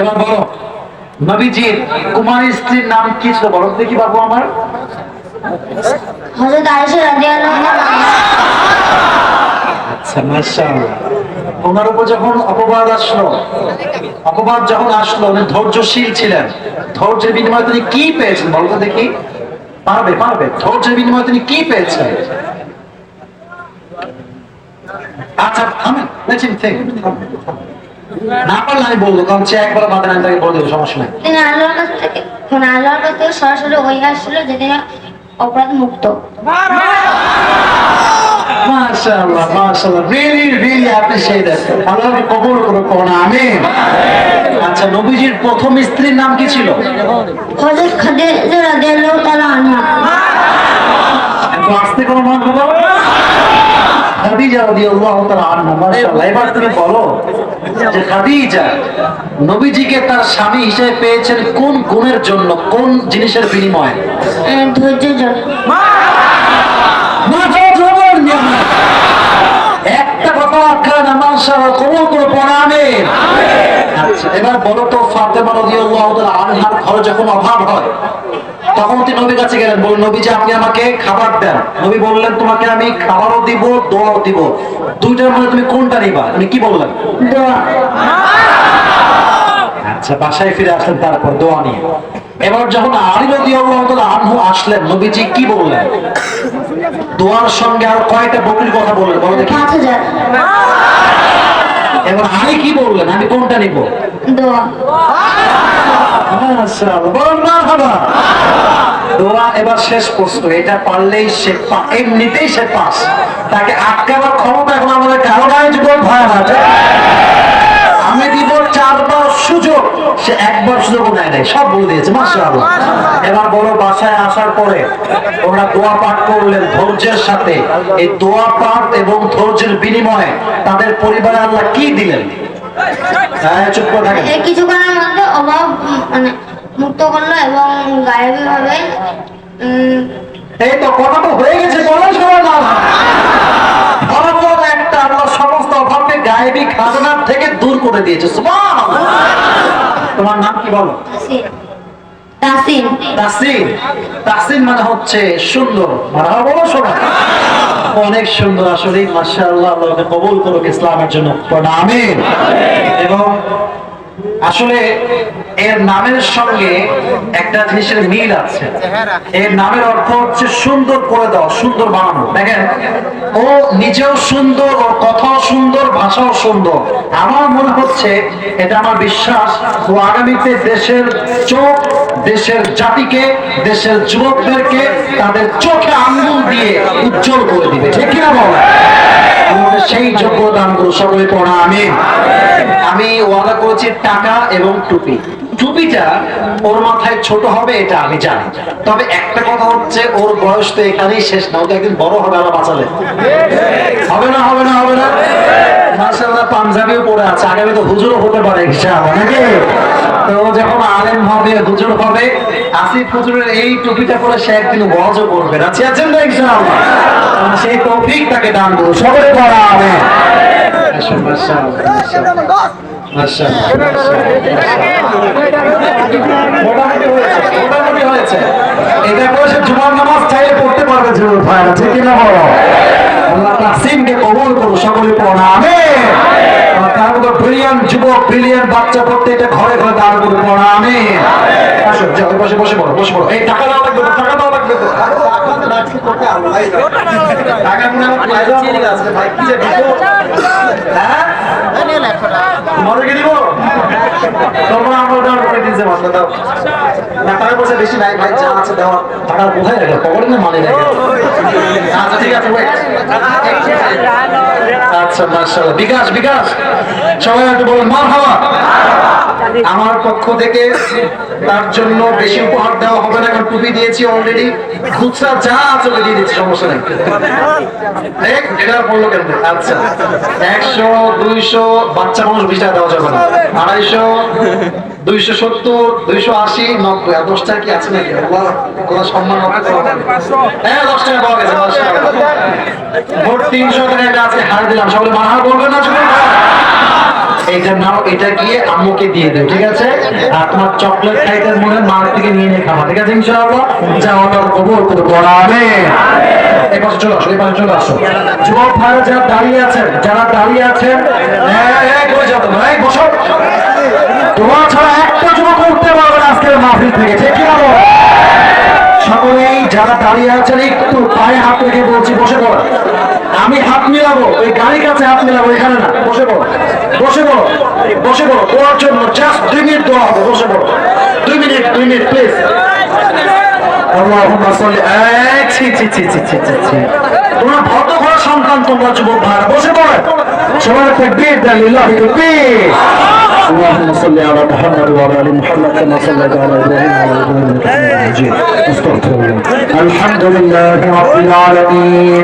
এবার বলো নবীজির কুমারী স্ত্রীর নাম কি ছিল বলো দেখি বাবু আমার। আচ্ছা ওনার উপর যখন অপবাদ আসলো অপবাদ যখন আসলো উনি ধৈর্যশীল ছিলেন। ধৈর্যের বিনিময়ে তিনি কি পেয়েছেন বলতো দেখি। পারবে পারবে। ধৈর্যের বিনিময়ে তিনি কি পেয়েছেন? আচ্ছা আমি লেটিং না পারলে আমি বলব কারণ সে একবার বাদে আমি তাকে বলে দেবো সমস্যা নেই। তিনি আল্লাহর কাছ থেকে মানে আল্লাহর কাছ থেকে সরাসরি ওই আসছিল যে তিনি অপরাধ মুক্ত। মাশাআল্লাহ মাশাআল্লাহ। Really really appreciate it Allah কবুল করো কোন আমিন। আচ্ছা নবীজির প্রথম স্ত্রীর নাম কি ছিল? হযরত খাদিজা রাদিয়াল্লাহু তাআলা আনহা। আস্তে কোনো মান বলো। খাদিজা রাদিয়াল্লাহু তাআলা আনহা মাশাআল্লাহ। এবার তুমি বলো। যে খাদিজা নবীজিকে তার স্বামী হিসেবে পেয়েছেন কোন গুণের জন্য? কোন জিনিসের বিনিময়ে? ধৈর্যের জন্য একটা কথা আচ্ছা এবার বলো তো ফাতেমা রাদিয়াল্লাহু তাআলা আনহার ঘরে যখন অভাব হয় তখন তিনি নবীর কাছে গেলেন বললেন নবী যে আপনি আমাকে খাবার দেন। নবী বললেন তোমাকে আমি খাবারও দিব দোয়াও দিব। দুইটার মধ্যে তুমি কোনটা নিবা? তুমি কি বললেন? আচ্ছা বাসায় ফিরে আসলেন তারপর দোয়া নিয়ে। এবার যখন আলী আনহু আসলেন নবীজি কি বললেন? দোয়ার সঙ্গে আর কয়টা বকরির কথা বললেন বলো দেখি। এবার আলী কি বললেন? আমি কোনটা নিব? দোয়া। আমি দিব চারবার সুযোগ, সে একবার সুযোগ নেয় সব বলে দিয়েছে এবার বড় বাসায় আসার পরে ওরা দোয়া পাঠ করলেন ধৈর্যের সাথে। এই দোয়া পাঠ এবং ধৈর্যের বিনিময়ে তাদের পরিবারে আল্লাহ কি দিলেন? হ্যাঁ চুপ করে থাকেন। অভাব মানে মুক্ত করল এবং গায়েবী ভাবে এই তো কথা তো হয়ে গেছে বলো সবাই না একটা আল্লাহ সমস্ত অভাবকে গায়েবী খাজনার থেকে দূর করে দিয়েছে তোমার নাম কি বলো? তাসিন। তাসিন। তাসিন। তাসিন মানে হচ্ছে সুন্দর। মারা বলো শোনা। অনেক সুন্দর আসলে মাশাআল্লাহ আল্লাহকে কবুল করুক ইসলামের জন্য। আমিন। এবং আসলে এর নামের সঙ্গে একটা জিনিসের মিল আছে। এর নামের অর্থ হচ্ছে সুন্দর করে দাও সুন্দর বানানো। দেখেন ও নিজেও সুন্দর ওর কথাও সুন্দর ভাষাও সুন্দর। আমার মনে হচ্ছে এটা আমার বিশ্বাস ও আগামীতে দেশের চোখ দেশের জাতিকে দেশের যুবকদেরকে তাদের চোখে আঙ্গুল দিয়ে উজ্জ্বল করে দিবে। ঠিক কিনা বল সেই যোগ্যতা দানগুলো সকলে পড়া আমি আমি ওয়াদা করেছি টাকা এবং টুপি। টুপিটা ওর মাথায় ছোট হবে এটা আমি জানি। তবে একটা কথা হচ্ছে, ওর বয়স তো এখানেই শেষ না, ও তো একদিন বড় হবে আবার বাঁচালে। হবে না হবে না হবে না? মার্শাল্লাহ পাঞ্জাবিও আছে। আগামী তো হতে পারে নাকি? তো যখন আলেম হবে, হুজুর হবে, আসিফ হুজুরের এই টুপিটা পরে সে একদিন ওয়াজও করবে রাজি আছেন না সেই তৌফিক তাকে দান করব সকলে পড়া হবে মাশাআল্লাহ মাশাআল্লাহ। মোটামুটি হয়েছে এটা করে সে জুমার নামাজ চাইলে পড়তে পারবে জরুর ভাই ঠিক কিনা বলো? আল্লাহ তাসিমকে কবুল করো সকলে পড়া আমিন। তার মতো ব্রিলিয়ান যুবক ব্রিলিয়ান বাচ্চা পড়তে এটা ঘরে ঘরে দাঁড় করে পড়া যাও বসে বসে পড়ো বসে পড়ো। এই টাকা দেওয়া লাগবে টাকা দেওয়া লাগবে বেশি নাই, ভাই, যা আছে দেওয়া। টাকা কোথায় রাখো? পকেটে না মানি আচ্ছা, ঠিক আছে, আচ্ছা। বিকাশ বিকাশ। সবাই একটু বলুন মার হাওয়া আমার পক্ষ থেকে তার জন্য বেশি উপহার দেওয়া হবে না কারণ টুপি দিয়েছি অলরেডি খুচরা যা ওকে দিয়ে দিচ্ছি সমস্যা নেই। এটা আর কেন আচ্ছা। একশো দুইশো বাচ্চা মানুষ বিশ টাকা দেওয়া যাবে না। আড়াইশো দুইশো সত্তর দুইশো আশি নব্বই। আর দশ টাকা কি আছে নাকি? কোনো সম্মান হ্যাঁ দশ টাকা পাওয়া গেছে দশ টাকা। ভোট তিনশো টাকা আছে হার দিলাম। সকলে মাহার বলবেন না এইটা নাও এটা গিয়ে আম্মুকে দিয়ে দেও ঠিক আছে? আর তোমার চকলেট খাইতে মনে হয় মার থেকে নিয়ে নিয়ে খাবা, ঠিক আছে ইনশাআল্লাহ? যা চলে আসো। আসো যুবক যারা দাঁড়িয়ে আছেন, যারা দাঁড়িয়ে আছেন যাও বসো। তোমার ছাড়া একটা যুবক উঠতে পারবে না আজকের মাহফিল থেকে, ঠিক কি বলো? সকলেই যারা দাঁড়িয়ে আছেন, একটু পায়ে হাত রেখে বলছি, বসে পড়ো। আমি হাত মিলাবো, ওই গাড়ির কাছে হাত মিলাবো, এখানে না, বসে পড়ো। বসে পড়ো বসে পড়ো দোয়ার জন্য জাস্ট দুই মিনিট দোয়া হবে বসে পড়ো দুই মিনিট দুই মিনিট প্লিজ আল্লাহুম্মা সাল্লি এই, ছি ছি ছি ছি ছি ছি ছি তোমরা ভদ্র ঘরের সন্তান তোমরা যুবক ভাইরা বসে পড়ো সবাই তাকবীর দেন লিল্লাহি তাকবীর اللهم صل على محمد وعلى ال محمد كما صليت على ابراهيم وعلى ال ابراهيم انك حميد مجيد استغفر الله الحمد لله رب العالمين